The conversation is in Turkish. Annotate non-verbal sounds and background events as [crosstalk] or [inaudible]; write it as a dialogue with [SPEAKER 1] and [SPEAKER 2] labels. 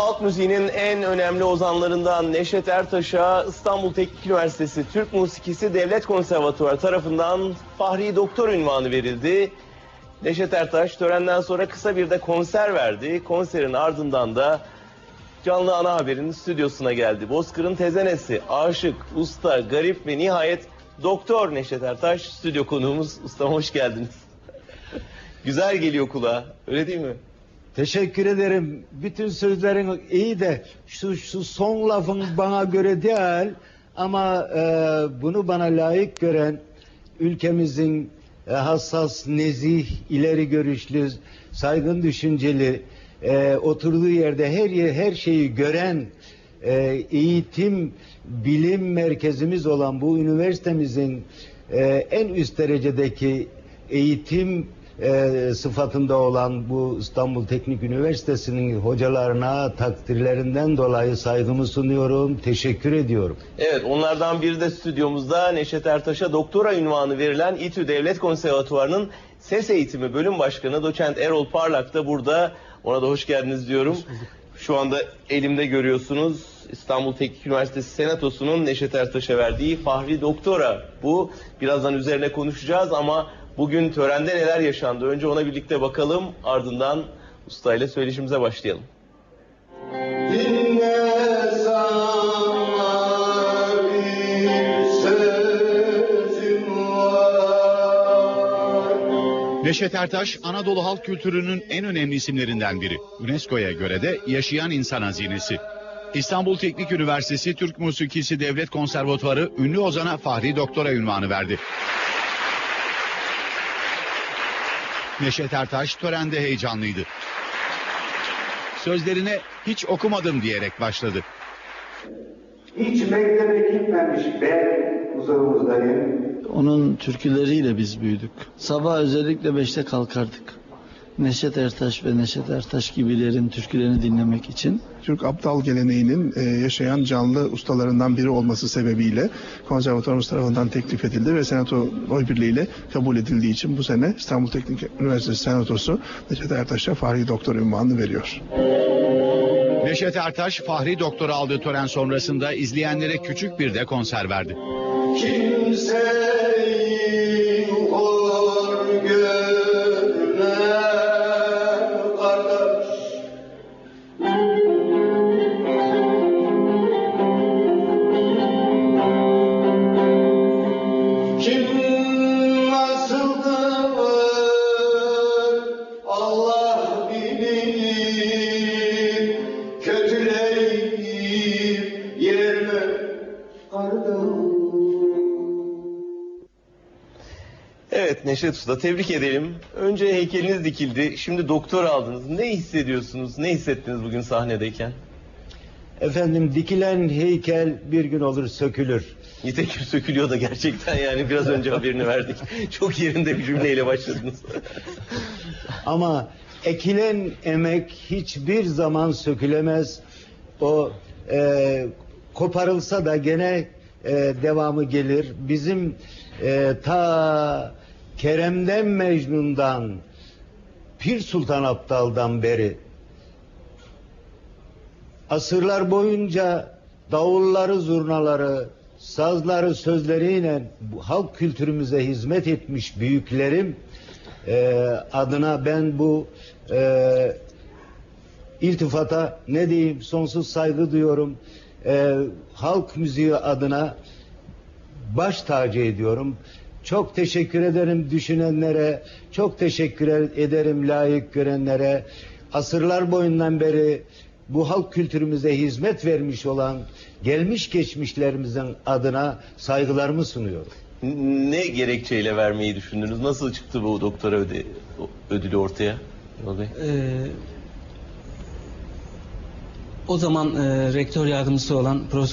[SPEAKER 1] Halk müziğinin en önemli ozanlarından Neşet Ertaş'a İstanbul Teknik Üniversitesi Türk Musikisi Devlet Konservatuvarı tarafından Fahri Doktor unvanı verildi. Neşet Ertaş törenden sonra kısa bir de konser verdi. Konserin ardından da canlı ana haberin stüdyosuna geldi. Bozkır'ın tezenesi, aşık, usta, garip ve nihayet Doktor Neşet Ertaş stüdyo konuğumuz. Ustam hoş geldiniz. [laughs] Güzel geliyor kulağa, öyle değil mi?
[SPEAKER 2] Teşekkür ederim. Bütün sözlerin iyi de şu, şu son lafın bana göre değil ama e, bunu bana layık gören ülkemizin e, hassas, nezih, ileri görüşlü, saygın düşünceli, e, oturduğu yerde her yer, her şeyi gören e, eğitim bilim merkezimiz olan bu üniversitemizin e, en üst derecedeki eğitim e, sıfatında olan bu İstanbul Teknik Üniversitesi'nin hocalarına takdirlerinden dolayı saygımı sunuyorum. Teşekkür ediyorum.
[SPEAKER 1] Evet onlardan biri de stüdyomuzda Neşet Ertaş'a doktora ünvanı verilen İTÜ Devlet Konservatuvarı'nın ses eğitimi bölüm başkanı doçent Erol Parlak da burada. Ona da hoş geldiniz diyorum. Şu anda elimde görüyorsunuz İstanbul Teknik Üniversitesi Senatosu'nun Neşet Ertaş'a verdiği Fahri Doktora. Bu birazdan üzerine konuşacağız ama bugün törende neler yaşandı? Önce ona birlikte bakalım ardından ustayla söyleşimize başlayalım.
[SPEAKER 3] Neşet Ertaş, Anadolu halk kültürünün en önemli isimlerinden biri. UNESCO'ya göre de yaşayan insan hazinesi. İstanbul Teknik Üniversitesi Türk Musikisi Devlet Konservatuvarı ünlü ozana Fahri Doktora ünvanı verdi. Neşet Ertaş törende heyecanlıydı. Sözlerine hiç okumadım diyerek başladı.
[SPEAKER 2] Hiç mektebe gitmemiş ben huzurumuzdayım.
[SPEAKER 4] Onun türküleriyle biz büyüdük. Sabah özellikle beşte kalkardık. Neşet Ertaş ve Neşet Ertaş gibilerin türkülerini dinlemek için.
[SPEAKER 5] Türk aptal geleneğinin e, yaşayan canlı ustalarından biri olması sebebiyle konservatuvarımız tarafından teklif edildi ve senato oy birliğiyle kabul edildiği için bu sene İstanbul Teknik Üniversitesi Senatosu Neşet Ertaş'a Fahri Doktor unvanını veriyor.
[SPEAKER 3] Neşet Ertaş, Fahri Doktora aldığı tören sonrasında izleyenlere küçük bir de konser verdi.
[SPEAKER 2] Kimseyi
[SPEAKER 1] Evet Neşet Usta tebrik edelim. Önce heykeliniz dikildi. Şimdi doktor aldınız. Ne hissediyorsunuz? Ne hissettiniz bugün sahnedeyken?
[SPEAKER 2] Efendim dikilen heykel bir gün olur sökülür.
[SPEAKER 1] Nitekim sökülüyor da gerçekten yani biraz önce haberini verdik. [laughs] Çok yerinde bir cümleyle başladınız. [laughs]
[SPEAKER 2] Ama ekilen emek hiçbir zaman sökülemez. O e, koparılsa da gene e, devamı gelir. Bizim e, ta Kerem'den Mecnun'dan Pir Sultan Abdal'dan beri asırlar boyunca davulları, zurnaları, sazları, sözleriyle halk kültürümüze hizmet etmiş büyüklerim e, adına ben bu e, iltifata ne diyeyim sonsuz saygı duyuyorum. E, halk müziği adına baş tacı ediyorum. Çok teşekkür ederim düşünenlere, çok teşekkür ederim layık görenlere. Asırlar boyundan beri bu halk kültürümüze hizmet vermiş olan gelmiş geçmişlerimizin adına saygılarımı sunuyorum.
[SPEAKER 1] ne gerekçeyle vermeyi düşündünüz? Nasıl çıktı bu doktora öde- ödülü ortaya?
[SPEAKER 6] Ee, o zaman e, rektör yardımcısı olan Profesör